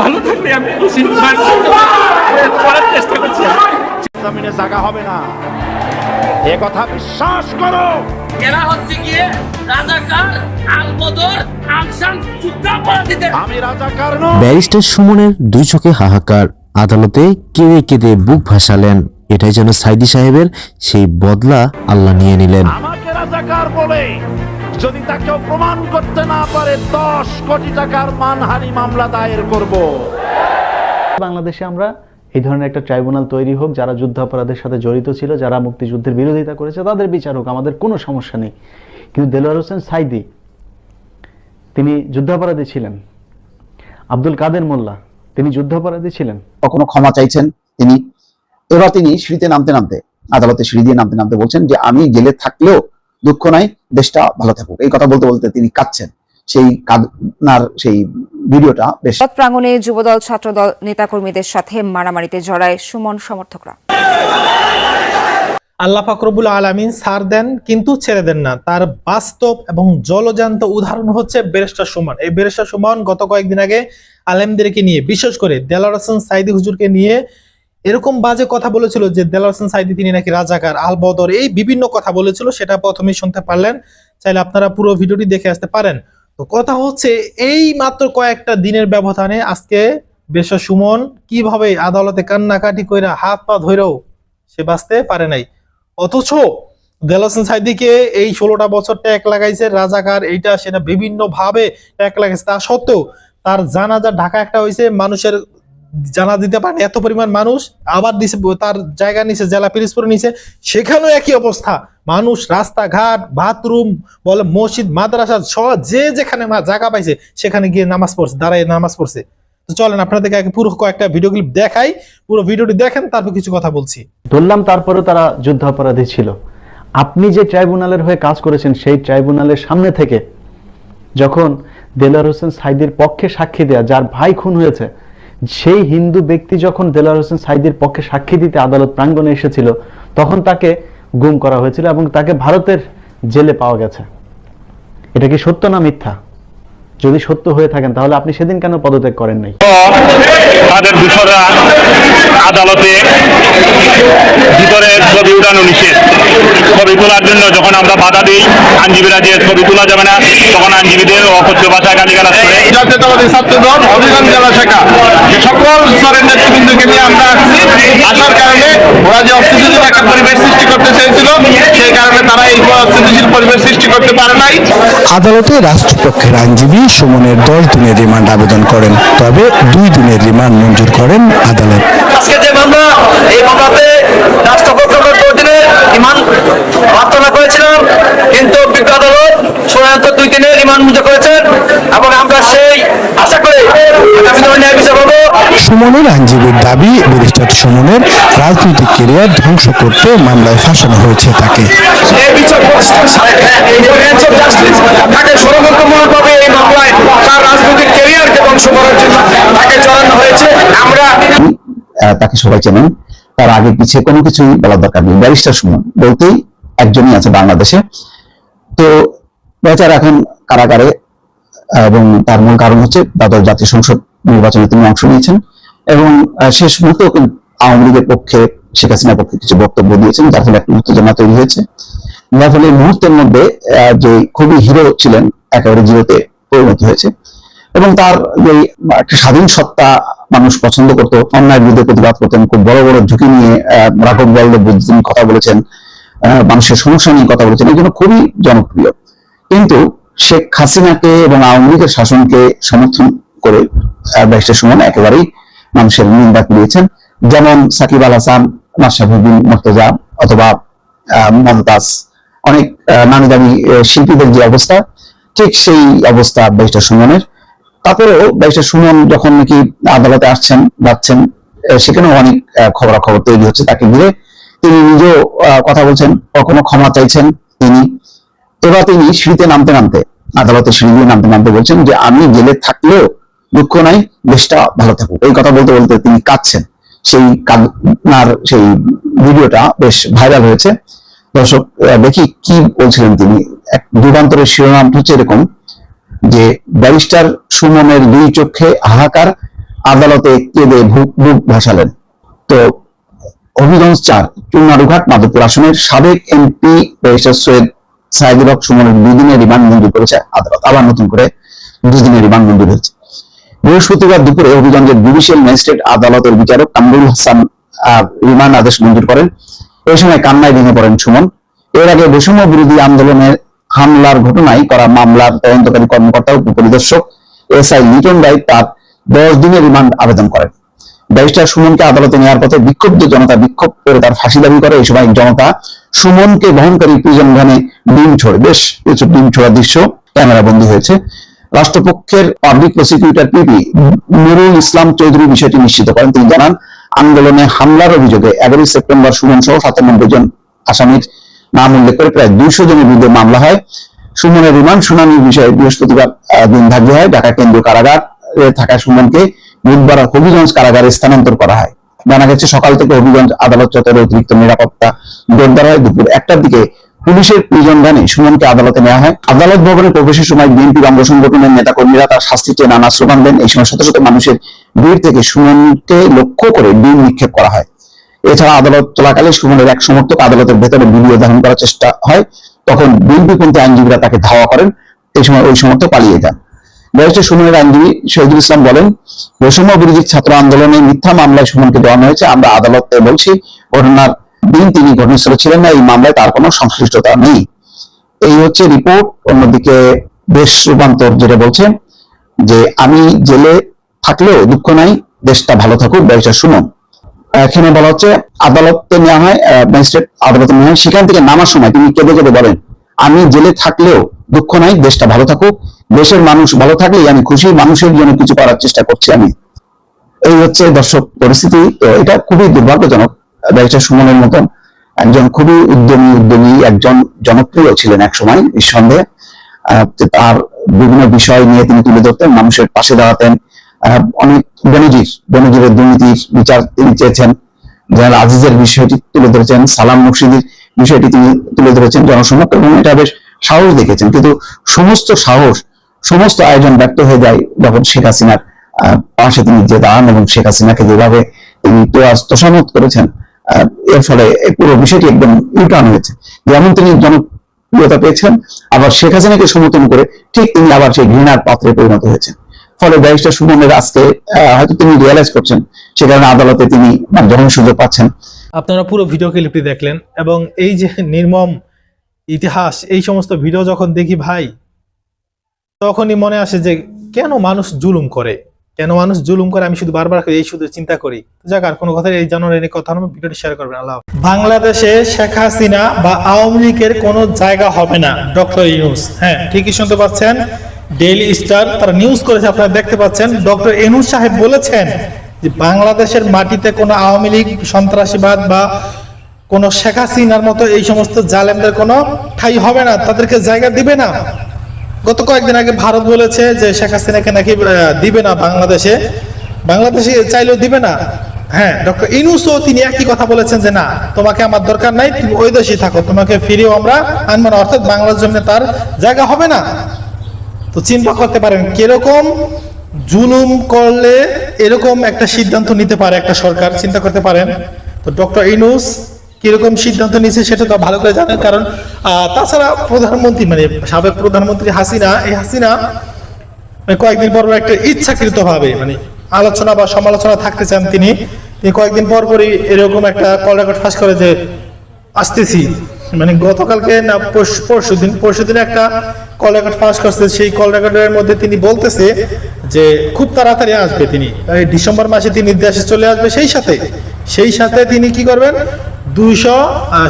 ভালো থাকলে আমি খুশি। করার চেষ্টা করছি। জমিনে জায়গা হবে না। এ কথা বিশ্বাস করো। এরা হচ্ছে গিয়ে রাজাকার আলবদর আনসান আমি রাজাকার ব্যারিস্টার সুমনের দুই চোখে হাহাকার। আদালতে কেঁদে কেঁদে বুক ভাসালেন। এটাই যেন সাইদি সাহেবের সেই বদলা আল্লাহ নিয়ে নিলেন। আমাকে রাজাকার বলে যদি তাকেও প্রমাণ করতে না পারে দশ কোটি টাকার মানহানি মামলা দায়ের করব। বাংলাদেশে আমরা এই ধরনের একটা ট্রাইব্যুনাল তৈরি হোক যারা যুদ্ধাপরাধের সাথে জড়িত ছিল যারা মুক্তিযুদ্ধের বিরোধিতা করেছে তাদের বিচার হোক আমাদের কোনো সমস্যা নেই। কিন্তু দেলোয়ার হোসেন সাইদি তিনি যুদ্ধাপরাধী ছিলেন। আব্দুল কাদের মোল্লা তিনি যুদ্ধাপরাধী ছিলেন। কখনো ক্ষমা চাইছেন তিনি? এবার তিনি সিঁড়িতে নামতে নামতে আদালতে সিঁড়ি দিয়ে নামতে নামতে বলছেন যে আমি জেলে থাকলেও দুঃখ নাই দেশটা ভালো থাকুক। এই কথা বলতে বলতে তিনি কাঁদছেন। সেই কান্নার সেই ভিডিওটা বেশ প্রাঙ্গণে যুবদল ছাত্রদল নেতাকর্মীদের সাথে মারামারিতে জড়ায় সুমন সমর্থকরা। আল্লাহ ফাকরবুল আলমিন সার দেন কিন্তু ছেড়ে দেন না। তার বাস্তব এবং জলজান্ত উদাহরণ হচ্ছে বেরেস্টার সুমন। এই বেরেস্টার সুমন গত কয়েকদিন আগে আলেমদেরকে নিয়ে বিশেষ করে দেলার হোসেন সাইদি হুজুরকে নিয়ে এরকম বাজে কথা বলেছিল যে দেলার হোসেন সাইদি, তিনি নাকি রাজাকার, আল বদর, এই বিভিন্ন কথা বলেছিল, সেটা প্রথমেই শুনতে পারলেন। চাইলে আপনারা পুরো ভিডিওটি দেখে আসতে পারেন। তো কথা হচ্ছে, এই মাত্র কয়েকটা দিনের ব্যবধানে আজকে বেশা সুমন কীভাবে আদালতে কান্নাকাটি কইরা হাত পা ধরেও সে বাঁচতে পারে নাই। অথচ দেলাসন সাইদিকে এই ষোলোটা বছর ট্যাগ লাগাইছে রাজাকার, এইটা সেটা বিভিন্ন ভাবে ট্যাগ লাগাইছে। তা সত্ত্বেও তার জানাজা ঢাকা একটা হয়েছে মানুষের জানা দিতে পারে এত পরিমাণ মানুষ, আবার দিছে তার জায়গা নিচে, জেলা পিরিসপুর নিচে, সেখানেও একই অবস্থা। মানুষ রাস্তাঘাট বাথরুম বলে মসজিদ, মাদ্রাসা সব যে যেখানে জায়গা পাইছে, সেখানে গিয়ে নামাজ পড়ছে, দাঁড়ায় নামাজ পড়ছে। তো চলেন, আপনাদেরকে আগে পুরো কয়েকটা ভিডিও ক্লিপ দেখাই। পুরো ভিডিওটি দেখেন, তারপর কিছু কথা বলছি। ধরলাম, তারপরেও তারা যুদ্ধাপরাধী ছিল। আপনি যে ট্রাইব্যুনালের হয়ে কাজ করেছেন, সেই ট্রাইব্যুনালের সামনে থেকে যখন দেলার হোসেন সাইদির পক্ষে সাক্ষী দেয়া, যার ভাই খুন হয়েছে সেই হিন্দু ব্যক্তি যখন দেলার হোসেন সাইদির পক্ষে সাক্ষী দিতে আদালত প্রাঙ্গণে এসেছিল, তখন তাকে গুম করা হয়েছিল এবং তাকে ভারতের জেলে পাওয়া গেছে। এটা কি সত্য না মিথ্যা? যদি সত্য হয়ে থাকেন তাহলে আপনি সেদিন কেন পদত্যাগ করেন নাই? তাদের দূষরা আদালতে ভিতরে ছবি উঠানো নিষেধ। ছবি তোলার জন্য যখন আমরা বাধা দিই আইনজীবীরা যে ছবি তোলা যাবে না তখন আইনজীবীদের অকথ্য ভাষায় গালিগালাজ করে। জাতীয়তাবাদী ছাত্রদল হবিগঞ্জ জেলা শাখা। যে সকল স্তরের নেতৃবৃন্দকে নিয়ে আমরা আসছি আসার কারণে ওরা যে অস্থিতিশীল একটা পরিবেশ সৃষ্টি করতে চেয়েছিল সেই কারণে তারা এই অস্থিতিশীল পরিবেশ সৃষ্টি করতে পারে নাই। আদালতে রাষ্ট্রপক্ষের আইনজীবী সুমনের দশ দিনের রিমান্ড আবেদন করেন তবে দুই দিনের রিমান্ড মঞ্জুর করেন আদালত। আজকে যে মামলা এই মামলাতে রাষ্ট্রপক্ষ দিনে রিমান্ড প্রার্থনা করেছিলাম কিন্তু বিজ্ঞ আদালত ষড়যন্ত্র দুই দিনে রিমান্ড মঞ্জুর করেছেন এবং আমরা সেই আশা করি আগামী ন্যায় বিচার সুমনের আইনজীবীর দাবি ব্যারিস্টার সুমনের রাজনৈতিক কেরিয়ার ধ্বংস করতে মামলায় ফাঁসানো হয়েছে তাকে। তাকে সবাই চেনেন। তার আগে পিছিয়ে কোনো কিছুই বলার দরকার নেই। ব্যারিস্টার সুমন বলতেই একজনই আছে বাংলাদেশে। তো বেচার এখন কারাগারে এবং তার মূল কারণ হচ্ছে দ্বাদশ জাতীয় সংসদ নির্বাচনে তিনি অংশ নিয়েছেন এবং শেষ মুহূর্তেও কিন্তু আওয়ামী লীগের পক্ষে শেখ হাসিনার পক্ষে কিছু বক্তব্য দিয়েছেন, যার ফলে একটা উত্তেজনা তৈরি হয়েছে। যার ফলে মুহূর্তের মধ্যে যে খুবই হিরো ছিলেন, একেবারে জিরোতে পরিণত হয়েছে এবং তার যে একটা স্বাধীন সত্তা মানুষ পছন্দ করতো, অন্যায়ের বিরুদ্ধে প্রতিবাদ করতেন, খুব বড় বড় ঝুঁকি নিয়ে রাঘব বল্লভ বুদ্ধিন কথা বলেছেন মানুষের সমস্যা নিয়ে কথা বলেছেন এই জন্য খুবই জনপ্রিয়। কিন্তু শেখ হাসিনাকে এবং আওয়ামী লীগের শাসনকে সমর্থন করে ব্যারিস্টার সুমন একেবারেই মানুষের নিন্দা কুড়িয়েছেন। যেমন সাকিব আল হাসান মাসাফুদ্দিন মর্তজা অথবা মমতাজ। অনেক নামি দামি শিল্পীদের যে অবস্থা, ঠিক সেই অবস্থা ব্যারিস্টার সুমনের তারপরেও ব্যারিস্টার সুমন যখন নাকি আদালতে আসছেন, যাচ্ছেন সেখানেও অনেক খবরাখবর তৈরি হচ্ছে তাকে ঘিরে। তিনি নিজেও কথা বলছেন, কখনো ক্ষমা চাইছেন তিনি। এবার তিনি সিঁড়িতে নামতে নামতে, আদালতের সিঁড়ি দিয়ে নামতে নামতে বলছেন যে, আমি জেলে থাকলেও দুঃখ নাই, দেশটা ভালো থাকুক। এই কথা বলতে বলতে তিনি কাঁদছেন। সেই কান্নার সেই ভিডিওটা বেশ ভাইরাল হয়েছে। দর্শক দেখি কি বলছিলেন তিনি। এক যুগান্তরের শিরোনাম হচ্ছে এরকম যে, ব্যারিস্টার সুমনের দুই চোখে হাহাকার, আদালতে কেঁদে বুক ভাসালেন। তো হবিগঞ্জ চার, চুনারুঘাট, মাধবপুর আসনের সাবেক এমপি ব্যারিস্টার সৈয়দ সাইদুল হক সুমনের দুদিনের রিমান্ড মঞ্জুর করেছে আদালত। আবার নতুন করে দুদিনের রিমান্ড মঞ্জুর হয়েছে। বৃহস্পতিবার দুপুরে হবিগঞ্জের জুডিশিয়াল ম্যাজিস্ট্রেট আদালতের বিচারক কামরুল হাসান রিমান্ড আদেশ মঞ্জুর করেন। এই সময় কান্নায় ভেঙে পড়েন সুমন। এর আগে বৈষম্য বিরোধী আন্দোলনের হামলার ঘটনায় করা মামলার তদন্তকারী কর্মকর্তা, উপপরিদর্শক এস আই লিটন রায় তার দশ দিনের রিমান্ড আবেদন করেন। ব্যারিস্টার সুমনকে আদালতে নেওয়ার পথে বিক্ষুব্ধ জনতা বিক্ষোভ করে তার ফাঁসি দাবি করে। এই সময় জনতা সুমনকে বহনকারী প্রিজন ভ্যানে ডিম ছোড়ে। বেশ, কিছু ডিম ছোড়ার দৃশ্য ক্যামেরা বন্দী হয়েছে। রাষ্ট্রপক্ষের public prosecutor PP Nurul Islam Chowdhury বিষয়টি নিশ্চিত করেন। তিনি জানান, আন্দোলনে হামলার অভিযোগে এগারোই সেপ্টেম্বর সুমন সহ সাতানব্বই জন আসামির নাম উল্লেখ করে প্রায় দুইশো জনের বিরুদ্ধে মামলা হয়। সুমনের রিমান্ড শুনানির বিষয়ে বৃহস্পতিবার দিন ধার্য হয়। ঢাকা কেন্দ্রীয় কারাগারে থাকা সুমনকে বুধবার হবিগঞ্জ কারাগারে স্থানান্তর করা হয়। জানা গেছে, সকাল থেকে হবিগঞ্জ আদালত চত্বরে অতিরিক্ত নিরাপত্তা জোরদার হয়। দুপুর একটার দিকে পুলিশের প্রিজন ভ্যানে সুমনকে আদালতে নেওয়া হয়। আদালত ভবনে প্রবেশের সময় বিএনপির অঙ্গ সংগঠনের নেতাকর্মীরা তার শাস্তি চেয়ে নানা স্লোগান দেন। এই সময় শত শত মানুষের ভিড় থেকে সুমনকে লক্ষ্য করে ডিম নিক্ষেপ করা হয়। এছাড়া আদালত চলাকালে সুমনের এক সমর্থক আদালতের ভেতরে ভিডিও ধারণ করার চেষ্টা হয়। তখন বিএনপিপন্থী আইনজীবীরা তাকে ধাওয়া করেন। এই সময় ওই সমর্থক পালিয়ে যান। ব্যারিস্টার সুমনের আইনজীবী শহীদুল ইসলাম বলেন, বৈষম্য বিরোধী ছাত্র আন্দোলনে মিথ্যা মামলায় সুমনকে দেওয়ানো হয়েছে। আমরা আদালতে বলছি, ঘটনার দিন তিনি ঘটনাস্থলে ছিলেন না, এই মামলায় তার কোনো সংশ্লিষ্টতা নেই। এই হচ্ছে রিপোর্ট অন্যদিকে দেশ রূপান্তর যেটা বলছে যে আমি জেলে থাকলেও দুঃখ নাই, দেশটা ভালো থাকুক ব্যবসা সুমন এখানে বলা হচ্ছে আদালতে নেওয়া হয় ম্যাজিস্ট্রেট আদালতে নেওয়া হয়, সেখান থেকে নামার সময় তিনি কেঁদে কেঁদে বলেন, আমি জেলে থাকলেও দুঃখ নাই, দেশটা ভালো থাকুক, দেশের মানুষ ভালো থাকলেই আমি খুশি, মানুষের জন্য কিছু করার চেষ্টা করছি আমি। এই হচ্ছে দর্শক পরিস্থিতি, তো এটা খুবই দুর্ভাগ্যজনক। ব্যারিস্টার সুমনের মতন একজন খুবই উদ্যমী উদ্যমী, একজন জনপ্রিয় ছিলেন এক সময়, নিঃসন্দেহে। তার বিভিন্ন বিষয় নিয়ে তিনি তুলে ধরতেন, মানুষের পাশে দাঁড়াতেন। অনেক বেনজির বেনজিরের দুর্নীতির বিচার তিনি চেয়েছেন জেনারেল আজিজের বিষয়টি তুলে ধরেছেন, সালাম মুর্শিদির বিষয়টি তিনি তুলে ধরেছেন জনসমক্ষে এবং এটা বেশ সাহস দেখেছেন কিন্তু সমস্ত সাহস, সমস্ত আয়োজন ব্যর্থ হয়ে যায় যখন শেখ হাসিনার পাশে তিনি যে দাঁড়ান এবং শেখ হাসিনাকে যেভাবে তিনি তোষামত করেছেন এর ফলে পুরো বিষয়টি একদম ইউটার্ন হয়েছে। যেমন তিনি জনপ্রিয়তা পেয়েছেন, আবার শেখ হাসিনাকে সমর্থন করে ঠিক তিনি আবার সেই ঘৃণার পাত্রে পরিণত হয়েছেন। ফলে ব্যারিস্টার সুমনের আজকে হয়তো তিনি রিয়েলাইজ করছেন, সে কারণে আদালতে তিনি মানে যখন সুযোগ পাচ্ছেন। আপনারা পুরো ভিডিও ক্লিপটি দেখলেন এবং এই যে নির্মম ইতিহাস, এই সমস্ত ভিডিও যখন দেখি ভাই, তখনই মনে আসে যে কেন মানুষ জুলুম করে? কেন মানুষ জুলুম করে? আমি শুধু বারবার এই শুধু চিন্তা করি। যাক, আর কোনো কথা এই জানার এনে কথা না, ভিডিওটি শেয়ার করবেন, আল্লাহ বাংলাদেশে শেখ হাসিনা বা আওয়ামী লীগের কোনো জায়গা হবে না, ডক্টর ইউনুস। হ্যাঁ ঠিকই শুনতে পাচ্ছেন ডেইলি স্টার তারা নিউজ করেছে, আপনারা দেখতে পাচ্ছেন, ডক্টর ইউনুস সাহেব বলেছেন যে বাংলাদেশের মাটিতে কোনো আওয়ামী লীগ, সন্ত্রাসীবাদ বা কোন শেখ হাসিনার মতো এই সমস্ত জালেমদের কোনো ঠাই হবে না, তাদেরকে জায়গা দিবে না। গত কয়েকদিন আগে ভারত বলেছে যে শেখ হাসিনাকে নাকি দিবে না বাংলাদেশে। বাংলাদেশে চাইলেও দিবে না। হ্যাঁ ডক্টর ইনুসও তিনি একই কথা বলেছেন যে না, তোমাকে আমার দরকার নাই, তুমি ওই দেশেই থাকো, তোমাকে ফিরেও আমরা আনব না। অর্থাৎ বাংলার জন্য তার জায়গা হবে না। তো চিন্তা করতে পারেন, কীরকম জুলুম করলে এরকম একটা সিদ্ধান্ত নিতে পারে একটা সরকার, চিন্তা করতে পারেন। তো ডক্টর ইনুস কীরকম সিদ্ধান্ত নিয়েছে সেটা তো ভালো করে জানেন, কারণ তাছাড়া প্রধানমন্ত্রী মানে সাবেক প্রধানমন্ত্রী হাসিনা, এই হাসিনা মানে কয়েকদিন পর একটা ইচ্ছাকৃত ভাবে মানে আলোচনা বা সমালোচনা থাকতে চান তিনি কয়েকদিন পর পরই এরকম একটা কল রেকর্ড ফাঁস করে যে, আসতেছি। মানে গতকালকে না, পরশু দিন, পরশু দিনে একটা কল রেকর্ড ফাঁস করছে, সেই কল রেকর্ডের মধ্যে তিনি বলতেছে যে, খুব তাড়াতাড়ি আসবে তিনি। ডিসেম্বর মাসে তিনি দেশে চলে আসবে সেই সাথে। সেই সাথে তিনি কি করবেন? দুইশো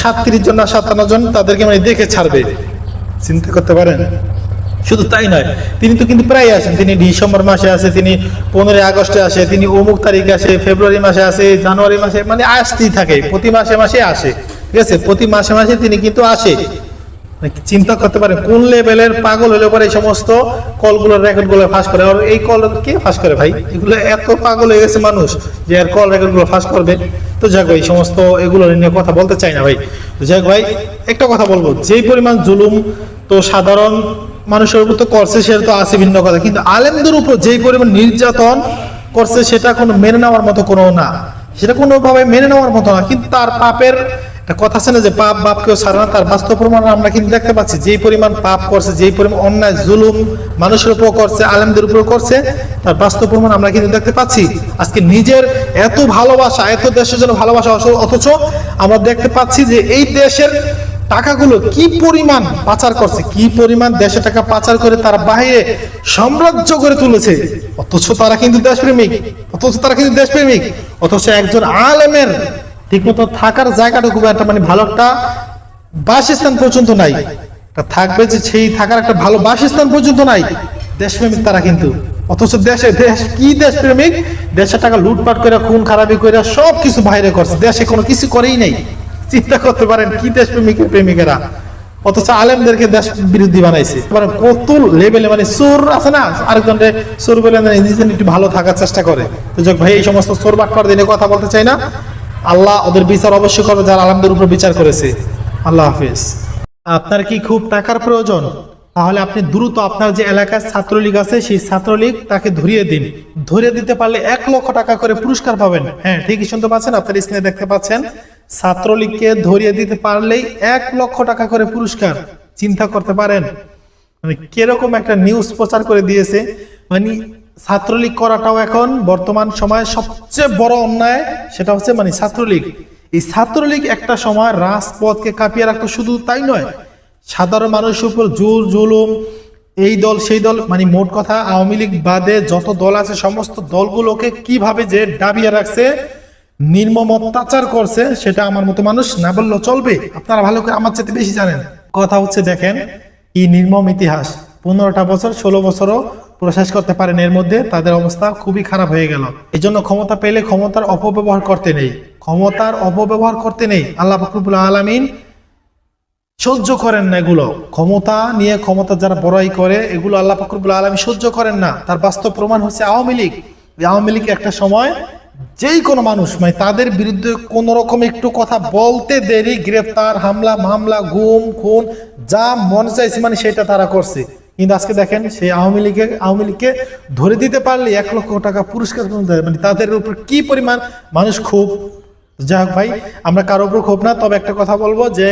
সাতত্রিশ জন না সাতান্ন জন তাদেরকে মানে দেখে ছাড়বে। চিন্তা করতে পারেন? শুধু তাই নয়, তিনি তো কিন্তু প্রায় আসেন। তিনি ডিসেম্বর মাসে আসে, তিনি পনেরোই আগস্টে আসে, তিনি অমুক তারিখে আসে, ফেব্রুয়ারি মাসে আসে, জানুয়ারি মাসে মানে আসতেই থাকে। প্রতি মাসে মাসে আসে। ঠিক আছে? প্রতি মাসে মাসে তিনি কিন্তু আসে। চিন্তা করতে পারেন কোন লেভেলের পাগল হলে পরে এই সমস্ত কলগুলোর রেকর্ডগুলো ফাঁস করে? আর এই কল কে ফাঁস করে ভাই? এগুলো এত পাগল হয়ে গেছে মানুষ যে আর কল রেকর্ডগুলো ফাঁস করবে। তো যাক ভাই সমস্ত এগুলো নিয়ে কথা বলতে চাই না ভাই। তো যাক ভাই, একটা কথা বলব। যেই পরিমাণ জুলুম, তো সাধারণ মানুষের উপর তো করছে সেটা তো আছে ভিন্ন কথা। কিন্তু আলেমদের উপর যেই পরিমাণ নির্যাতন করছে, সেটা কোনো মেনে নেওয়ার মতো কোনো না। সেটা কোনোভাবে মেনে নেওয়ার মতো না। কিন্তু তার পাপের কথা আছে না যে পাপ বাপ কেউ ছাড়ে না? তার বাস্তব প্রমাণ আমরা কিন্তু দেখতে পাচ্ছি। যেই পরিমাণ পাপ করছে, যেই পরিমাণ অন্যায়, জুলুম মানুষের উপর করছে, আলেমদের উপর করছে, তার বাস্তব প্রমাণ আমরা কিন্তু দেখতে পাচ্ছি। আজকে নিজের এত ভালোবাসা, এত দেশের জন্য ভালোবাসা অথচ- আমরা দেখতে পাচ্ছি যে এই দেশের টাকাগুলো কি পরিমাণ পাচার করছে, কি পরিমাণ দেশে টাকা পাচার করে তার বাইরে সাম্রাজ্য করে তুলেছে। অথচ তারা কিন্তু দেশপ্রেমিক, অথচ তারা কিন্তু দেশপ্রেমিক, অথচ একজন আলেমের ঠিকমতো থাকার জায়গাটুকু একটা মানে ভালো একটা বাসস্থান পর্যন্ত নাই। থাকবে যে সেই থাকার একটা ভালো বাসস্থান পর্যন্ত নাই। দেশপ্রেমিক তারা কিন্তু। অথচ দেশে দেশ, কি দেশপ্রেমিক? দেশের টাকা লুটপাট করে, খুন খারাপি করে সব কিছু বাইরে করছে। দেশে কোনো কিছু করেই নেই। চিন্তা করতে পারেন, কি দেশপ্রেমিকের প্রেমিকেরা? অথচ আলেমদেরকে দেশ বিরোধী বানাইছে। মানে কত লেভেলে মানে চোর আছে না? আরেকজনকে চোর বলে একটু ভালো থাকার চেষ্টা করে। তো যাক ভাই, এই সমস্ত চোর বাটপার দিনে কথা বলতে চাই না। আল্লাহ ওদের বিচার অবশ্যই করবে, যারা আলেমদের উপর বিচার করেছে। আল্লাহ হাফিজ। আপনার কি খুব টাকার প্রয়োজন? তাহলে আপনি দ্রুত আপনার যে এলাকায় ছাত্রলীগ আছে, সেই ছাত্রলীগ তাকে ধরিয়ে দিন। ধরিয়ে দিতে পারলে এক লক্ষ টাকা করে পুরস্কার পাবেন। হ্যাঁ ঠিকই শুনতে পাচ্ছেন, আপনার স্ক্রিনে দেখতে পাচ্ছেন। ছাত্রলীগকে ধরিয়ে দিতে পারলেই এক লক্ষ টাকা করে পুরস্কার। চিন্তা করতে পারেন। মানে কীরকম একটা নিউজ প্রচার করে দিয়েছে। মানে ছাত্রলীগ করাটাও এখন বর্তমান সময়ে সবচেয়ে বড় অন্যায়, সেটা হচ্ছে মানে ছাত্রলীগ। এই ছাত্রলীগ একটা সময় রাজপথকে কাঁপিয়ে রাখতো, শুধু তাই নয়, সাধারণ মানুষের উপর জোর, জুলুম, এই দল, সেই দল মানে মোট কথা আওয়ামী লীগ বাদে যত দল আছে, সমস্ত দলগুলোকে কীভাবে যে ডাবিয়ে রাখছে, নির্মম অত্যাচার করছে, সেটা আমার মতো মানুষ না বললেও চলবে। আপনারা ভালো করে আমার চাইতে বেশি জানেন। কথা হচ্ছে, দেখেন, কি নির্মম ইতিহাস। পনেরোটা বছর, ষোলো বছরও প্রশেষ করতে পারেন। এর মধ্যে তাদের অবস্থা খুবই খারাপ হয়ে গেল। এই জন্য ক্ষমতা পেলে ক্ষমতার অপব্যবহার করতে নেই। ক্ষমতার অপব্যবহার করতে নেই। আল্লাহ ফখরুল আলমিন সহ্য করেন না এগুলো। ক্ষমতা নিয়ে ক্ষমতা যারা বড়াই করে, এগুলো আল্লাহ ফখরুল আলমী সহ্য করেন না। তার বাস্তব প্রমাণ হচ্ছে আওয়ামী লীগ। আওয়ামী লীগ একটা সময় যেই কোনো মানুষ মানে তাদের বিরুদ্ধে কোন রকম একটু কথা বলতে দেরি, গ্রেফতার, হামলা, মামলা, গুম, খুন, যা মন চাইছে মানে সেটা তারা করছে। কিন্তু আজকে দেখেন সেই আওয়ামী লীগের, আওয়ামী লীগকে ধরে দিতে পারলে এক লক্ষ টাকা পুরস্কার মানে তাদের উপর কি পরিমাণ মানুষ খুব যাই হোক ভাই, আমরা কারও উপর ক্ষোভ না, তবে একটা কথা বলব যে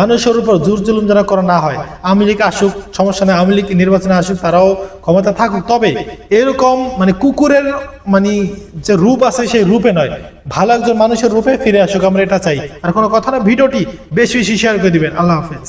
মানুষের উপর জোর জুলুম যেন করা না হয়, আওয়ামী লীগ আসুক, সমস্যা নেই, আওয়ামী লীগ নির্বাচনে আসুক, তারাও ক্ষমতা থাকুক। তবে এরকম মানে কুকুরের মানে যে রূপ আছে সেই রূপে নয়, ভালো একজন মানুষের রূপে ফিরে আসুক, আমরা এটা চাই। আর কোনো কথা না, ভিডিওটি বেশি বেশি শেয়ার করে দিবেন। আল্লাহ হাফেজ।